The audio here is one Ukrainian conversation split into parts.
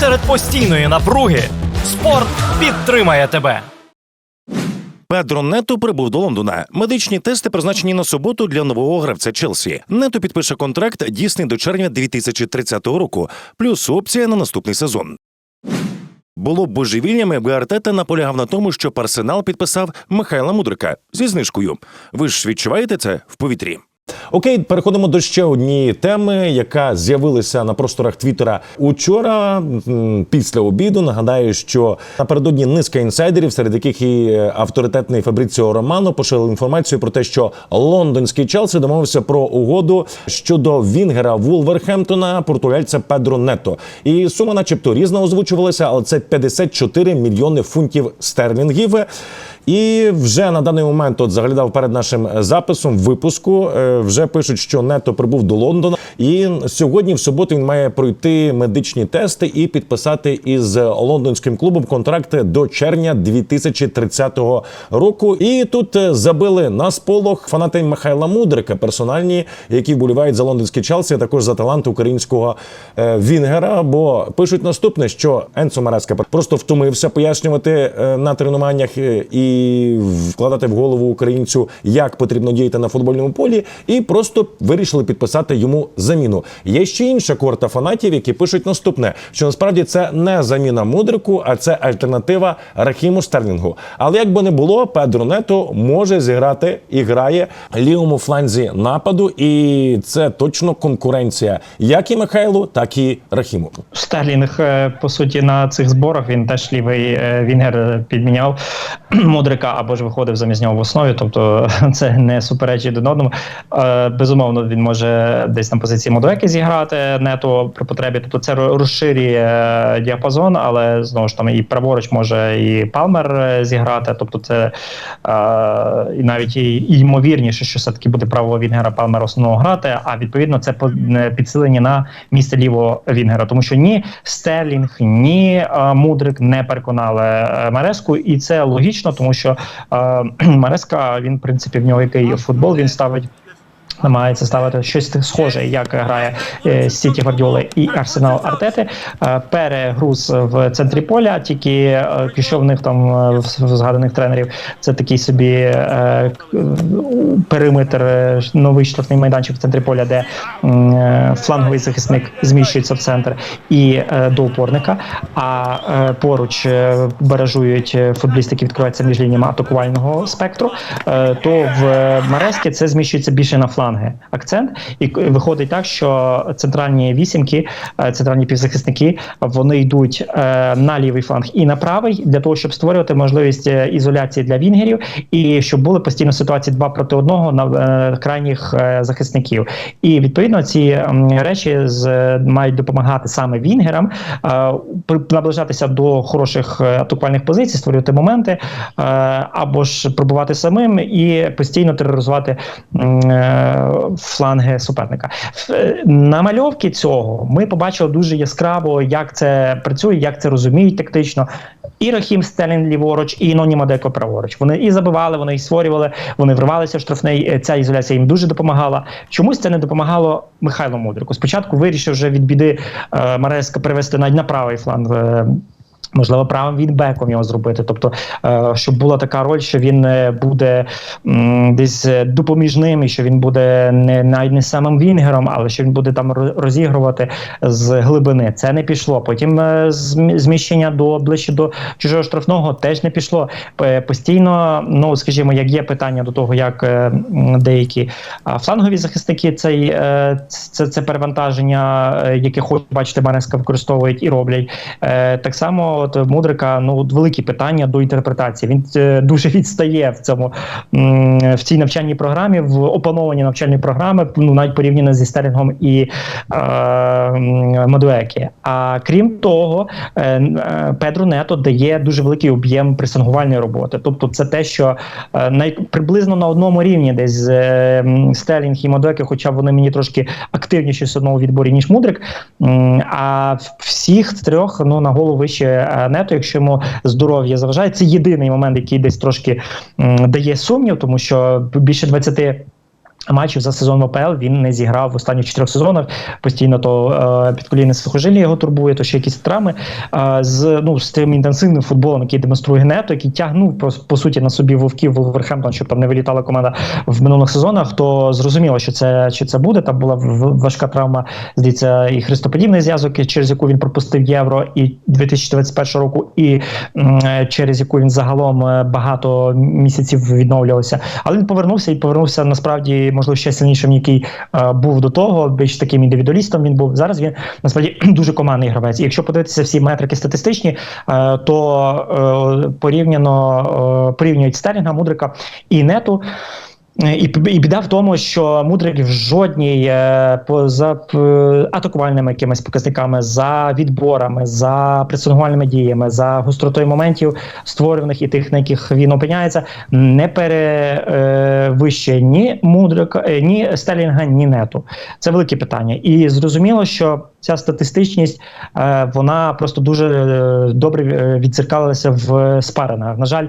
серед постійної напруги спорт підтримає тебе. Педро Нето прибув до Лондона. Медичні тести призначені на суботу для нового гравця Челсі. Нето підпише контракт дійсний до червня 2030 року, плюс опція на наступний сезон. Було б божевільням, якби Артета наполягав на тому, що Арсенал підписав Михайла Мудрика зі знижкою. Ви ж відчуваєте це в повітрі? Окей, переходимо до ще однієї теми, яка з'явилася на просторах Твіттера учора після обіду. Нагадаю, що напередодні низка інсайдерів, серед яких і авторитетний Фабріціо Романо поширили інформацію про те, що лондонський Челсі домовився про угоду щодо Вінгера Вулверхемптона, португальця Педро Нето. І сума, начебто, різна озвучувалася, але це 54 мільйони фунтів стерлінгів. І вже на даний момент, от заглядав перед нашим записом випуску, е, вже пишуть, що нето прибув до Лондона. І сьогодні, в суботу, він має пройти медичні тести і підписати із лондонським клубом контракт до червня 2030 року. І тут е, забили на сполох фанати Михайла Мудрика, персональні, які вболівають за лондонський Челсі, а також за талант українського е, Вінгера. Бо пишуть наступне, що Енцо Мареска просто втомився пояснювати е, на тренуваннях е, вкладати в голову українцю, як потрібно діяти на футбольному полі, і просто вирішили підписати йому заміну. Є ще інша корта фанатів, які пишуть наступне: що насправді це не заміна мудрику, а це альтернатива Рахіму Стерлінгу. Але як би не було, Педро Нето може зіграти і грає лівому фланзі нападу, і це точно конкуренція як і Михайлу, так і Рахіму. Стерлінг, е, по суті, на цих зборах він теж лівий е, Вінгер е, підміняв Мудрика або ж виходив замість нього в основі. Тобто це не суперечить один одному. Е, Безумовно, він може десь на позиції Модуеки зіграти нето при потребі. Тобто це розширює е, діапазон, але знову ж там і праворуч може і Палмер е, зіграти. Тобто, це е, і навіть і, ймовірніше, що все таки буде правого Вінгера Палмер основного грати. А відповідно це підсилення на місце лівого Вінгера, тому що ні Стерлінг, ні е, Мудрик не переконали е, Мареску, і це логічно, тому що е, Мареска він в принципі в нього який футбол він ставить. Намагається ставити щось схоже, як грає е, Сіті Гвардіоли і Арсенал Артети. Е, перегруз в центрі поля, тільки е, пішов в них там в згаданих тренерів. Це такий собі периметр, новий штрафний майданчик в центрі поля, де фланговий захисник зміщується в центр і до опорника. А поруч баражують е, футболісти, які відкриваються між лініями атакувального спектру. То в Марескі це зміщується більше на фланги акцент, і виходить так, що центральні вісімки, е, центральні півзахисники, вони йдуть е, на лівий фланг і на правий для того, щоб створювати можливість е, ізоляції для вінгерів, і щоб були постійно ситуації два проти одного на крайніх захисників. І відповідно ці речі з мають допомагати саме вінгерам наближатися до хороших атакувальних позицій, створювати моменти або ж пробувати самим і постійно тероризувати фланги суперника. Е, На мальовки цього ми побачили дуже яскраво, як це працює, як це розуміють тактично. І Рахім Стелін ліворуч, і Ноні Мадеко праворуч. Вони і забивали, вони і створювали, вони вривалися в штрафний. Е, Ця ізоляція їм дуже допомагала. Чомусь це не допомагало Михайлу Мудрику. Спочатку вирішив вже від біди е, Мареска привести навіть на правий фланг. е, Можливо, правим він беком його зробити, тобто, е, щоб була така роль, що він е, буде десь е, допоміжним, і що він буде не навіть не самим вінгером, але що він буде там розігрувати з глибини. Це не пішло. Потім зміщення до ближче до чужого штрафного теж не пішло. Постійно, ну скажімо, як є питання до того, як деякі флангові захисники цей це, це перевантаження, яке хочуть бачити, Маренська використовують і роблять. Так само, от Мудрика, ну от великі питання до інтерпретації. Він е, дуже відстає в цьому в цій навчальній програмі, в опанованні навчальної програми, ну навіть порівняно зі Стерлінгом і е, Мадуекі. А крім того, е, е, Педро Нето дає дуже великий об'єм пресингувальної роботи. Тобто, це те, що е, най, приблизно на одному рівні десь з е, Стерлінг і Мадуекі, хоча вони мені трошки активніші в одному відборі, ніж Мудрик. М, А всіх трьох ну на голову вище е, нето, якщо йому здоров'я заважає. Це єдиний момент, який десь трошки дає сумнів, тому що більше 20 Матчів за сезон в АПЛ він не зіграв в останніх чотирьох сезонах. Постійно то е, підколінне сухожилля його турбує, то ще якісь травми. Е, з ну з тим інтенсивним футболом, який демонструє Гнето, який тягнув по, по суті на собі вовків Вулверхемптон, щоб там не вилітала команда в минулих сезонах. То зрозуміло, що це чи це буде. Там була важка травма, здається, і хрестоподібний зв'язок, через яку він пропустив євро і 2021 року, і е, через яку він загалом е, багато місяців відновлювався. Але він повернувся і повернувся насправді, можливо, ще сильнішим, який е, був до того. Більш таким індивідуалістом він був. Зараз він насправді дуже командний гравець. І якщо подивитися всі метрики статистичні, е, то е, порівняно е, порівнюють Стерлінга, Мудрика і Нету. Е, І, і біда в тому, що Мудрик в жодній е, за атакувальними якимись показниками, за відборами, за пресингувальними діями, за гостротою моментів, створюваних і тих, на яких він опиняється, не перевищує ні Мудрика, е, ні Стелінга, ні нету. Це велике питання. І зрозуміло, що ця статистичність е, вона просто дуже е, добре е, відзеркалилася в спаринах. На жаль.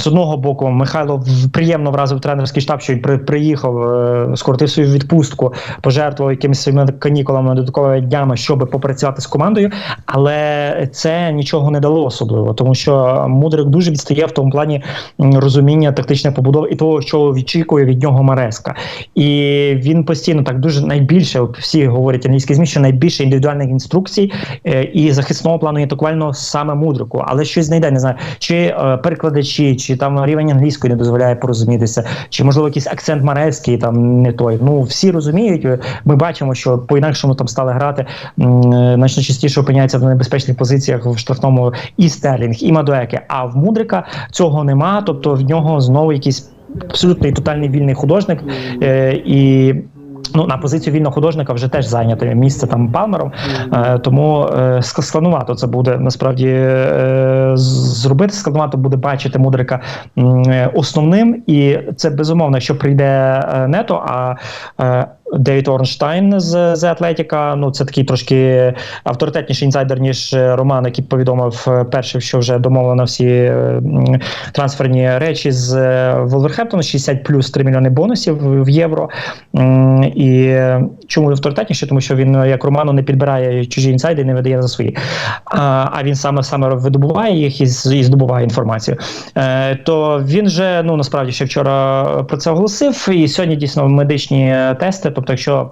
З одного боку, Михайло приємно вразив тренерський штаб, що він при, приїхав, е, скоротив свою відпустку, пожертвував якимись своїми канікулами, додатковими днями, щоб попрацювати з командою. Але це нічого не дало особливо, тому що Мудрик дуже відстає в тому плані розуміння тактичної побудови і того, що відчікує від нього Мареска. І він постійно так дуже найбільше, всі говорять англійські змі, що найбільше індивідуальних інструкцій е, і захисного плану і атакувального саме мудрику, але щось знайде, не знаю, чи е, перекладачі, чи там рівень англійської не дозволяє порозумітися, чи можливо якийсь акцент маревський там не той. Ну всі розуміють. е, Ми бачимо, що по інакшому там стали грати м, е, значно частіше опиняються в небезпечних позиціях в штрафному і Стерлінг, і Мадуеке. А в Мудрика цього нема, тобто в нього знову якийсь абсолютно і тотальний вільний художник е, і. Ну, на позицію вільного художника вже теж зайнято місце там Палмером, е, тому е, ск- складновато це буде насправді е, зробити. Складновато буде бачити мудрика е, основним, і це безумовно, що прийде е, нето. А е, Девід Орнштайн з, з Атлетіка. Ну це такий трошки авторитетніший інсайдер, ніж е, Роман, який повідомив е, що вже домовлено всі е, трансферні речі з е, 60 плюс 3 мільйони бонусів в євро. І чому авторитетніше? Тому що він, як Роману, не підбирає чужі інсайди, і не видає за свої. А, він саме саме видобуває їх і, здобуває інформацію. То він же ну насправді ще вчора про це оголосив. І сьогодні дійсно медичні тести. Тобто, якщо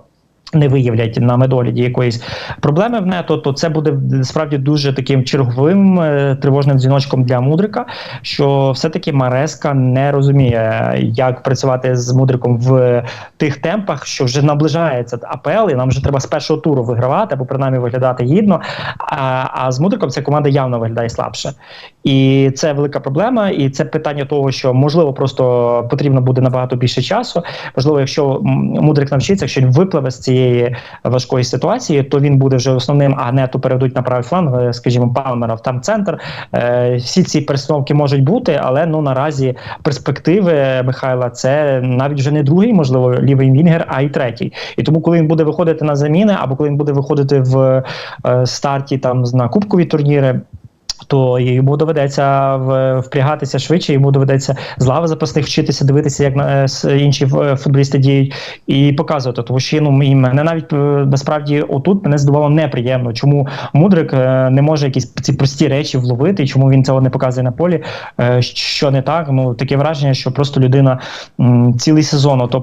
не виявлять на медогляді якоїсь проблеми в нето, то це буде справді дуже таким черговим е, тривожним дзвіночком для мудрика, що все-таки Мареска не розуміє, як працювати з мудриком в тих темпах, що вже наближається АПЛ, і нам вже треба з першого туру вигравати, або принаймні виглядати гідно. А, а з мудриком ця команда явно виглядає слабше. І це велика проблема, і це питання того, що можливо просто потрібно буде набагато більше часу. Можливо, якщо мудрик навчиться, якщо він випливе з цієї важкої ситуації, то він буде вже основним, а нету переведуть на правий фланг, е, скажімо, Палмера в там центр. Е, всі ці перестановки можуть бути, але ну наразі перспективи Михайла це навіть вже не другий, можливо, лівий вінгер, а й третій. І тому, коли він буде виходити на заміни, або коли він буде виходити в е, старті там на кубкові турніри. То йому доведеться впрягатися швидше, йому доведеться з лави запасних вчитися, дивитися, як на- е, інші е, футболісти діють, і показувати. Тому що ну, і мене навіть е, насправді отут мене здивувало неприємно, чому мудрик не може якісь ці прості речі вловити, чому він цього не показує на полі. Що не так? Ну таке враження, що просто людина цілий сезон ото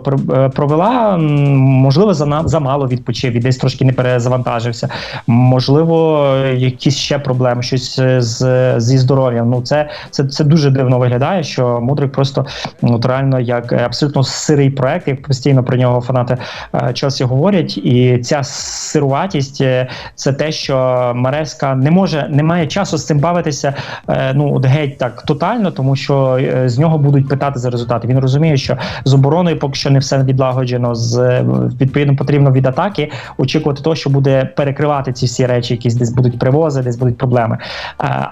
провела. Можливо, замало відпочив і десь трошки не перезавантажився. Можливо, якісь ще проблеми, щось е, з зі здоров'ям. Ну це, це, це дуже дивно виглядає, що мудрик просто ну, реально як абсолютно сирий проект, як постійно про нього фанати е, Челсі говорять. І ця сируватість е, це те, що Мареска не може, не має часу з цим бавитися. е, Ну от геть так тотально, тому що з нього будуть питати за результати. Він розуміє, що з обороною поки що не все відлагоджено. З відповідно потрібно від атаки очікувати того, що буде перекривати ці всі речі, якісь десь будуть привози, десь будуть проблеми.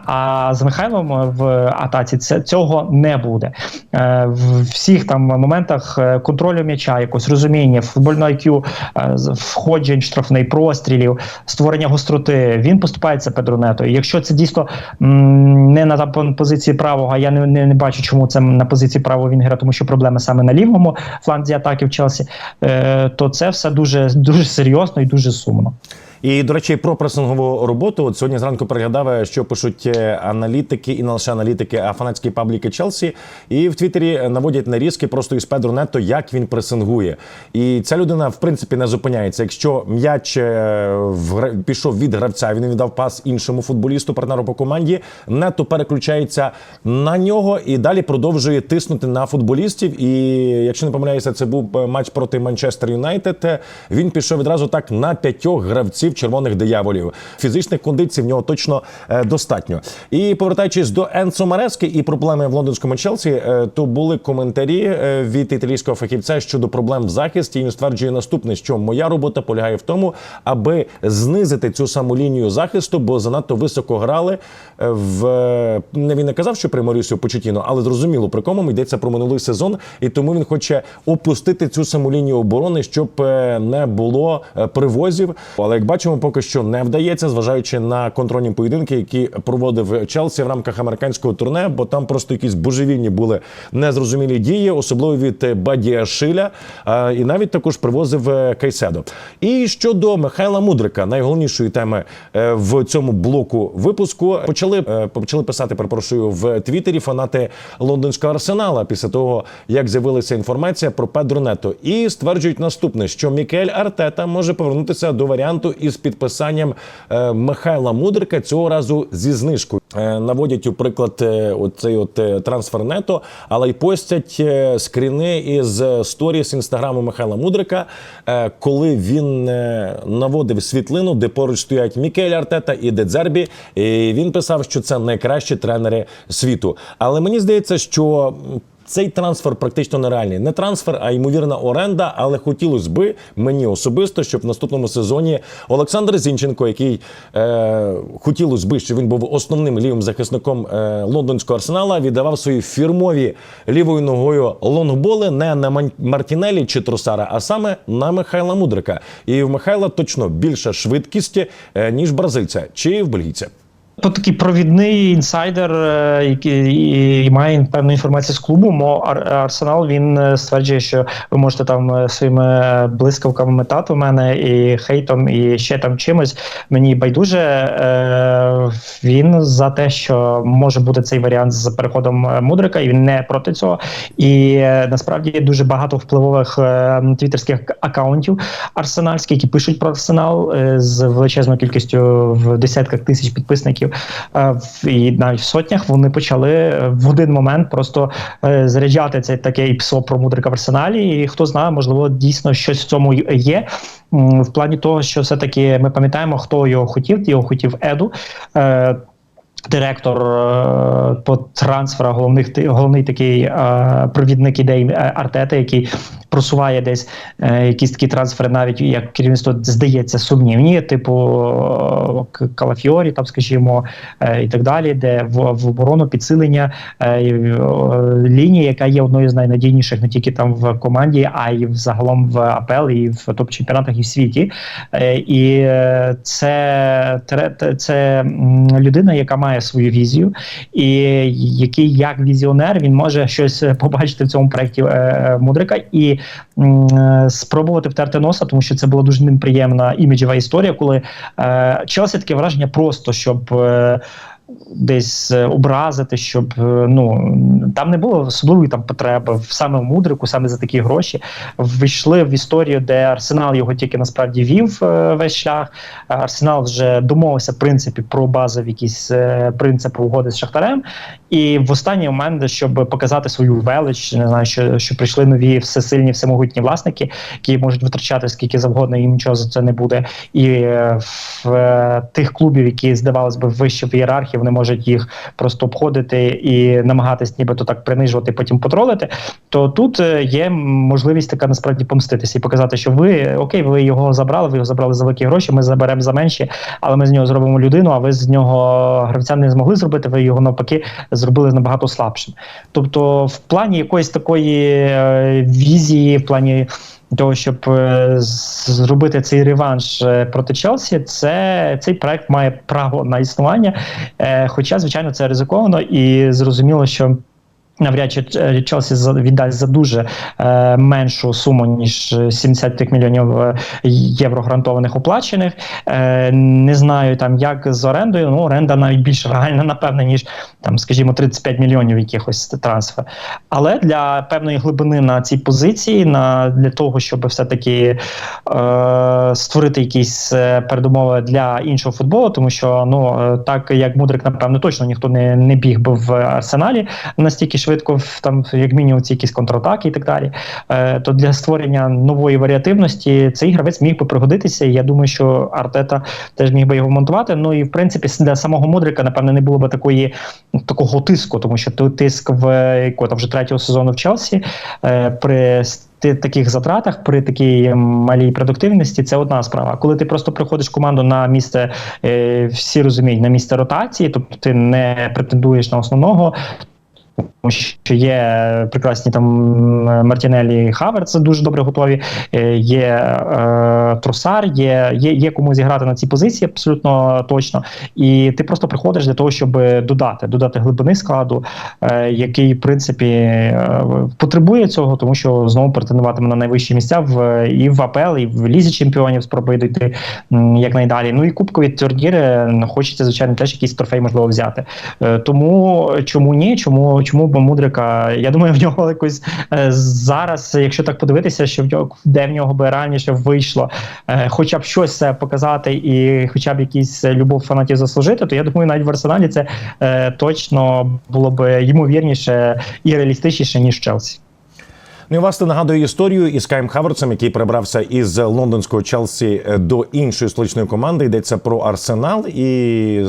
А, з Михайлом в атаці цього не буде. Е, В всіх там моментах е, контролю м'яча, якось розуміння, футбольного IQ, е, входжень, штрафний прострілів, створення гостроти. Він поступається Педро Нето. І якщо це дійсно не на позиції правого, я не, не, не бачу, чому це на позиції правого Вінгера, тому що проблеми саме на лівому фланзі атаки в Челсі, то це все дуже дуже серйозно і дуже сумно. І до речі, про пресингову роботу. От сьогодні зранку переглядав, що пишуть е, аналітики і не лише аналітики, а фанатські пабліки Челсі. І в Твіттері наводять нарізки просто із Педро Нетто, як він пресингує. І ця людина, в принципі, не зупиняється. Якщо м'яч е, пішов від гравця, він віддав пас іншому футболісту, партнеру по команді. Нетто переключається на нього і далі продовжує тиснути на футболістів. І якщо не помиляюся, це був е, матч проти Манчестер Юнайтед. Він пішов відразу так на п'ятьох гравців червоних дияволів. Фізичних кондицій в нього точно е, достатньо. І повертаючись до Енцо Марески і проблеми в лондонському Челсі, е, то були коментарі е, від італійського фахівця щодо проблем в захисті. Він стверджує наступне, що моя робота полягає в тому, аби знизити цю саму лінію захисту, бо занадто високо грали в не він не казав, що при Марісіо Почетіно, але зрозуміло, при кому йдеться про минулий сезон, і тому він хоче опустити цю саму лінію оборони, щоб не було привозів. Але як бачимо, поки що не вдається, зважаючи на контрольні поєдинки, які проводив Челсі в рамках американського турне, бо там просто якісь божевільні були незрозумілі дії, особливо від е, Бадія Шиля, е, і навіть також привозив е, Кайседо. І щодо Михайла Мудрика, найголовнішої теми в цьому блоку випуску, почали почали писати, перепрошую, в Твіттері фанати лондонського арсенала після того, як з'явилася інформація про Педро Нето. І стверджують наступне: що Мікель Артета може повернутися до варіанту із підписанням е, Михайла Мудрика цього разу зі знижкою. Е, Наводять у приклад оцей от е, трансфер але й постять скріни із сторіс інстаграму Михайла Мудрика, коли він наводив світлину, де поруч стоять Мікель Артета і Дедзербі. І він писав, що це найкращі тренери світу. Але мені здається, що. Цей трансфер практично нереальний. Не трансфер, а ймовірна оренда. Але хотілося би мені особисто, щоб в наступному сезоні Олександр Зінченко, який е, хотілося би, щоб він був основним лівим захисником е, лондонського арсенала, віддавав свої фірмові лівою ногою лонгболи не на Мартінелі чи Тросара, а саме на Михайла Мудрика. І в Михайла точно більша швидкість, е, ніж бразильця чи в бельгійця. То такий провідний інсайдер, е, який і, має певну інформацію з клубу. Мо Ар- Арсенал він е, стверджує, що ви можете там е, своїми блискавками метати в мене і хейтом, і ще там чимось. Мені байдуже. Е, Він за те, що може бути цей варіант з переходом Мудрика, і він не проти цього. І насправді дуже багато впливових е, твіттерських акаунтів арсенальських, які пишуть про арсенал е, з величезною кількістю в десятках тисяч підписників і навіть в сотнях. Вони почали е, в один момент просто е, заряджати це таке іпсо про мудрика в арсеналі. І хто знає, можливо, дійсно щось в цьому є. В плані того, що все-таки ми пам'ятаємо, хто його хотів. Його хотів Еду. Директор е, по трансфера, головних головний такий е, провідник ідей е, Артета, який просуває десь якісь такі трансфери, навіть як керівництво здається сумнівні, типу Калафіорі, там скажімо, і так далі, де в, в оборону підсилення лінії, яка є одною з найнадійніших не тільки там в команді, а й взагалом в АПЛ і в топ-чемпіонатах і в світі. І це, це людина, яка має свою візію, і який як візіонер він може щось е, побачити в цьому проєкті е, е, Мудрика і е, спробувати втерти носа, тому що це була дуже неприємна іміджева історія, коли е, Челсі таке враження просто щоб. е, Десь е, образити, щоб е, ну там не було особливої там потреби саме в мудрику, саме за такі гроші. Ввійшли в історію, де Арсенал його тільки насправді вів е, весь шлях. Арсенал вже домовився в принципі про базові якісь принципи угоди з Шахтарем. І в останній момент, щоб показати свою велич, не знаю, що, що прийшли нові всесильні, всемогутні власники, які можуть витрачати скільки завгодно, їм нічого за це не буде. І е, в е, тих клубів, які здавалось би вище в ієрархії, вони можуть їх просто обходити і намагатись нібито так принижувати, потім потролити. То тут е, є можливість така насправді помститися і показати, що ви окей, ви його забрали, ви його забрали за великі гроші. Ми заберемо за менші, але ми з нього зробимо людину. А ви з нього гравця не змогли зробити. Ви його навпаки зробили набагато слабшим. Тобто, в плані якоїсь такої е, візії, в плані. Того, щоб е, зробити цей реванш е, проти Челсі, це цей проект має право на існування. Хоча, звичайно, це ризиковано і зрозуміло, що. Навряд чи е, Челсі віддасть за дуже е, меншу суму ніж 70 мільйонів е, євро гарантованих оплачених. Е, не знаю там як з орендою. Ну оренда навіть більш реальна, напевне, ніж там, скажімо, 35 мільйонів якихось трансфер. Але для певної глибини на цій позиції, на для того, щоб все-таки е, створити якісь е, передумови для іншого футболу, тому що ну е, так як Мудрик, напевно, точно ніхто не, не біг би в арсеналі настільки швидко, там як мінімум ці якісь контратаки і так далі. Е, то для створення нової варіативності цей гравець міг би пригодитися. І я думаю, що Артета теж міг би його монтувати. Ну і в принципі для самого Мудрика, напевно, не було б такої такого тиску, тому що той тиск в якого там вже третього сезону в Челсі е, при таких затратах, при такій малій продуктивності, це одна справа. Коли ти просто приходиш команду на місце, е, всі розуміють, на місце ротації, тобто ти не претендуєш на основного. Тому що є прекрасні там Мартінелі і Хаверц дуже добре готові. е, Є е, Тросар, є, є, є кому зіграти на цій позиції абсолютно точно. І ти просто приходиш для того, щоб додати, додати глибини складу, е, який в принципі е, потребує цього, тому що знову претендуватиме на найвищі місця в і в АПЛ, і в лізі чемпіонів спробує дійти м, якнайдалі. Ну і кубкові турніри ну, хочеться, звичайно, теж якийсь трофей можливо взяти. Е, Тому чому ні? Чому чому б Мудрика? Я думаю, в нього якось е, зараз, якщо так подивитися, що в нього де в нього би раніше вийшло, е, хоча б щось показати, і хоча б якісь е, любов фанатів заслужити, то я думаю, навіть в арсеналі це точно було б ймовірніше і реалістичніше ніж Челсі. Ну і власне нагадую історію із Каєм Хаверцем, який перебрався із лондонського Челсі е, до іншої столичної команди. Йдеться про Арсенал. І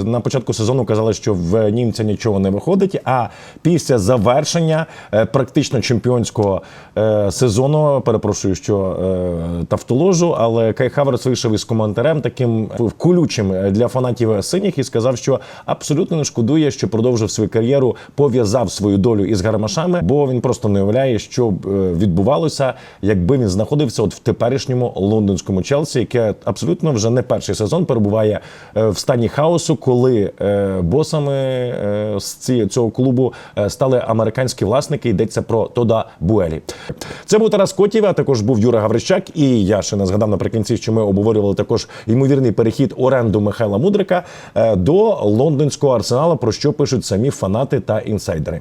на початку сезону казали, що в німця нічого не виходить. А після завершення е, практично чемпіонського е, сезону, перепрошую, що тавтоложу, але Кай Хаверц вийшов із коментарем таким колючим для фанатів синіх і сказав, що абсолютно не шкодує, що продовжив свою кар'єру, пов'язав свою долю із гармашами, бо він просто не уявляє, що відбувалося, якби він знаходився от в теперішньому лондонському Челсі, яке абсолютно вже не перший сезон перебуває е, в стані хаосу, коли е, босами е, з цього клубу стали американські власники. Йдеться про Тода Буелі. Це був Тарас Котів, а також був Юра Гаврищак. І я ще не згадав наприкінці, що ми обговорювали також ймовірний перехід оренду Михайла Мудрика до лондонського арсеналу, про що пишуть самі фанати та інсайдери.